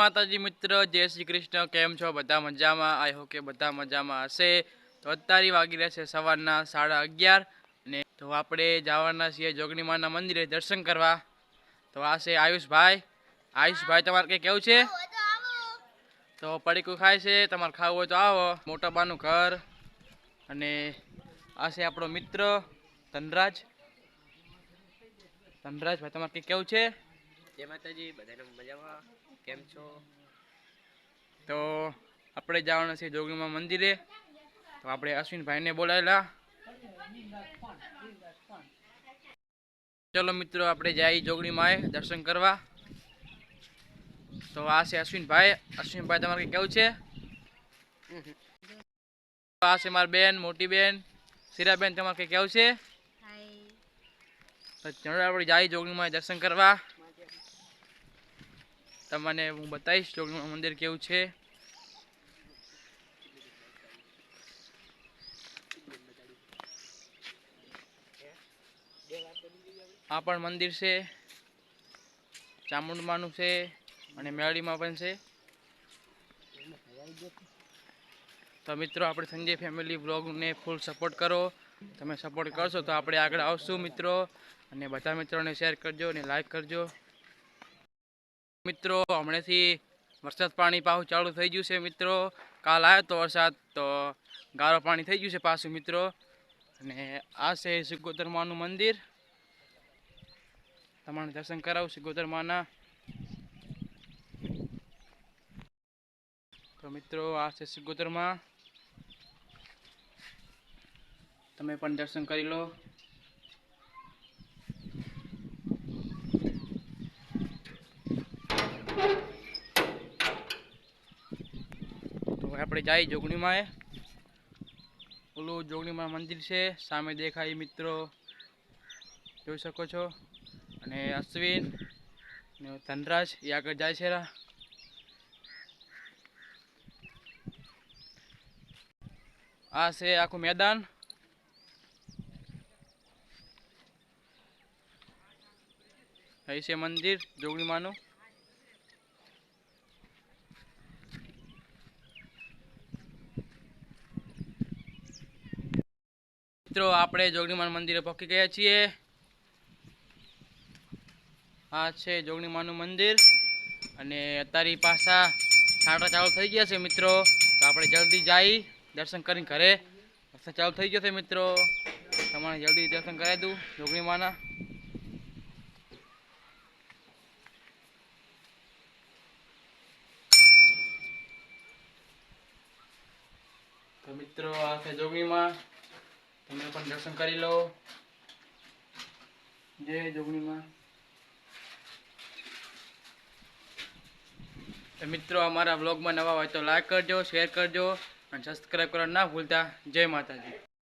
માતાજી મિત્ર, જય શ્રી કૃષ્ણ. કેમ છો? બધા મજામાં? આઈ હો કે બધા મજામાં હશે. તો અત્યારે વાગી રહ્યા સવારના સાડા અગિયાર ને તો આપણે જવાના છીએ જોગણી માના મંદિરે દર્શન કરવા. તો આ છે આયુષભાઈ. આયુષભાઈ, તમારે કંઈ કેવું છે? તો પડીકું ખાય છે. તમારે ખાવું હોય તો આવો. મોટા બાનું ઘર. અને આ છે આપણો મિત્ર, ધનરાજ. ધનરાજભાઈ, તમારે કંઈ કેવું છે? જય માતાજી. બધાને મજામાં? કેમ છો? તો આપણે જવાના છે જોગણીમાં મંદિરે. તો આપણે અશ્વિનભાઈને બોલાયેલા ચલો મિત્રો આપણે જઈએ જોગણીમાં દર્શન કરવા. તો આ છે અશ્વિનભાઈ. અશ્વિનભાઈ તમારે કેવું છે? આ છે મારી બેન મોટી બેન. સિરાબેન તમારે કેવું છે? તો ચલો આપણે જઈએ જોગણીમાં દર્શન કરવા. તમને હું બતાવીશ જોગણીમાં મંદિર કેવું છે. આ પણ મંદિર છે. ચામુંડમાનું છે અને મેળીમાં પણ છે. તો મિત્રો, આપણે સંજય ફેમિલી બ્લોગને ફૂલ સપોર્ટ કરો. તમે સપોર્ટ કરશો તો આપણે આગળ આવશું મિત્રો. અને બધા મિત્રોને શેર કરજો અને લાઈક કરજો. મિત્રો, હમણાંથી વરસાદ પાણી પાછું ચાલુ થઈ ગયું છે મિત્રો. કાલ આવ્યો તો વરસાદ, તો ગારો પાણી થઈ ગયું છે પાછું મિત્રો. અને આ છે સિકોતર માનું મંદિર. તમારે દર્શન કરાવું સિકોતર માના. તો મિત્રો, આ છે સિકોતરમાં તમે પણ દર્શન કરી લો. આપણે જઈએ જોગણીમાં ઓલું જોગણીમાં મંદિર છે, સામે દેખાય મિત્રો. જોઈ શકો છો. અને અશ્વિન ને ધનરાજ એ આગળ જાય છે આ છે આખું મેદાન. અહીં છે મંદિર જોગણીમાનું. મિત્રો, આપણે જોગણીમાન મંદિરે પહોંચી ગયા છીએ. આ છે જોગણીમાનું મંદિર. અને અત્યારે પાછા સાંટા ચાલુ થઈ ગયા છે મિત્રો. તો આપણે જલ્દી જઈ દર્શન કરીને ઘરે. વરસાદ ચાલુ થઈ ગયો છે મિત્રો. તમારે જલ્દી દર્શન કરાવી દઉં જોગણીમાના મિત્રો, આ છે જોગણીમાં તમે પણ દર્શન કરી લો. જય જોગણીમાં. મિત્રો, અમારા વ્લોગમાં નવા હોય તો લાઈક કરજો શેર કરજો, અને સબસ્ક્રાઈબ કરવા ના ભૂલતા. જય માતાજી.